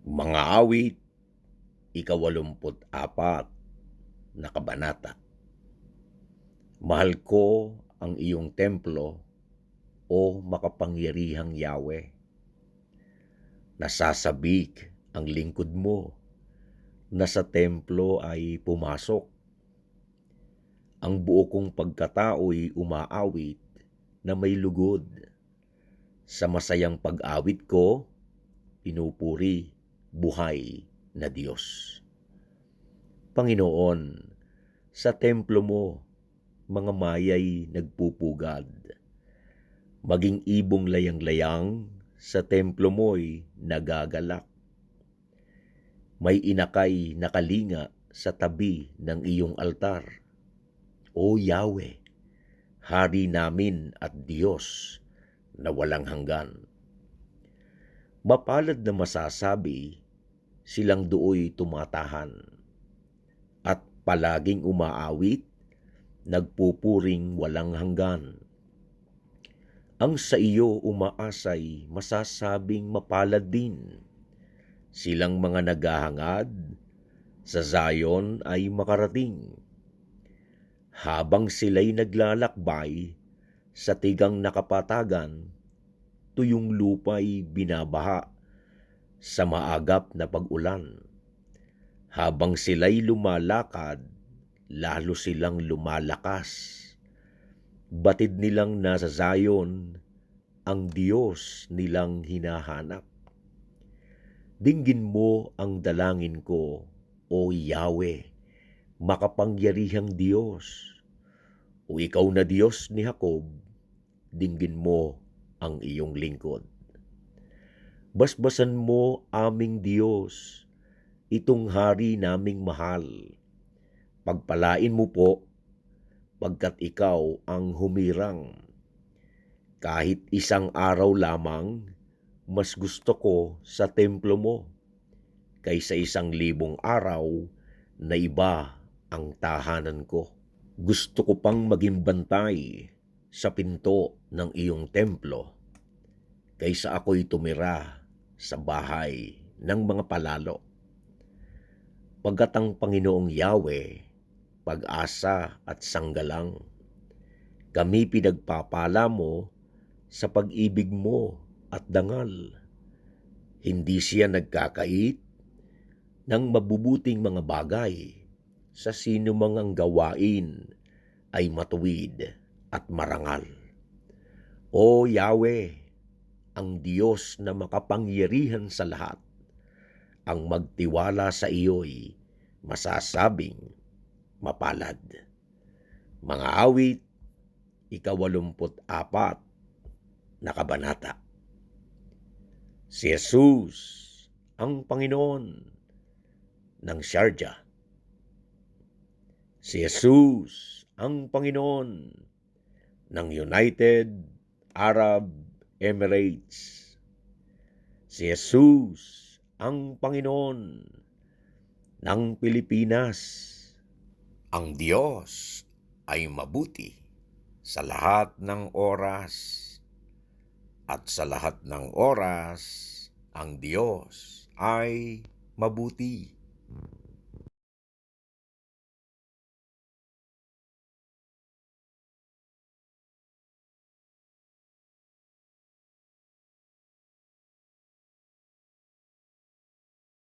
Mga awit, ikawalumput apat na kabanata. Mahal ko ang iyong templo, o makapangyarihang Yahweh. Nasasabik ang lingkod mo na sa templo ay pumasok. Ang buo kong pagkatao'y umaawit na may lugod. Sa masayang pag-awit ko, pinupuri buhay na Diyos. Panginoon, sa templo mo, mga mayay nagpupugad. Maging ibong layang-layang, sa templo mo'y nagagalak. May inakay na kalinga sa tabi ng iyong altar. O Yahweh, Hari namin at Diyos na walang hanggan. Mapalad na masasabi, silang dooy tumatahan at palaging umaawit, nagpupuring walang hanggan. Ang sa iyo umaasay masasabing mapalad din. Silang mga naghahangad, sa Zion ay makarating. Habang sila'y naglalakbay, sa tigang nakapatagan, tuyong lupa'y binabaha sa maagap na pag-ulan. Habang sila'y lumalakad, lalo silang lumalakas batid nilang nasa Zion ang Diyos nilang hinahanap. Dinggin mo ang dalangin ko, O Yahweh, makapangyarihang Diyos. O ikaw na Diyos ni Jacob, dinggin mo ang iyong lingkod. Basbasan mo aming Diyos, itong hari naming mahal. Pagpalain mo po pagkat ikaw ang humirang. Kahit isang araw lamang, mas gusto ko sa templo mo kaysa isang libong araw na iba ang tahanan ko. Gusto ko pang maging bantay sa pinto ng iyong templo kaysa ako'y tumira sa bahay ng mga palalo. Pagkat ang Panginoong Yahweh pag-asa at sanggalang. Kami pinagpapala mo sa pag-ibig mo at dangal. Hindi siya nagkakait ng mabubuting mga bagay sa sino mang gawain ay matuwid at marangal. O Yahweh, ang Diyos na makapangyarihan sa lahat, ang magtiwala sa iyo'y masasabing mapalad. Mga awit, ikawalumput apat na kabanata. Si Jesus ang Panginoon ng Sharjah. Si Jesus ang Panginoon ng United Arab Emirates. Si Jesus ang Panginoon ng Pilipinas ang Diyos ay mabuti sa lahat ng oras at sa lahat ng oras ang Diyos ay mabuti.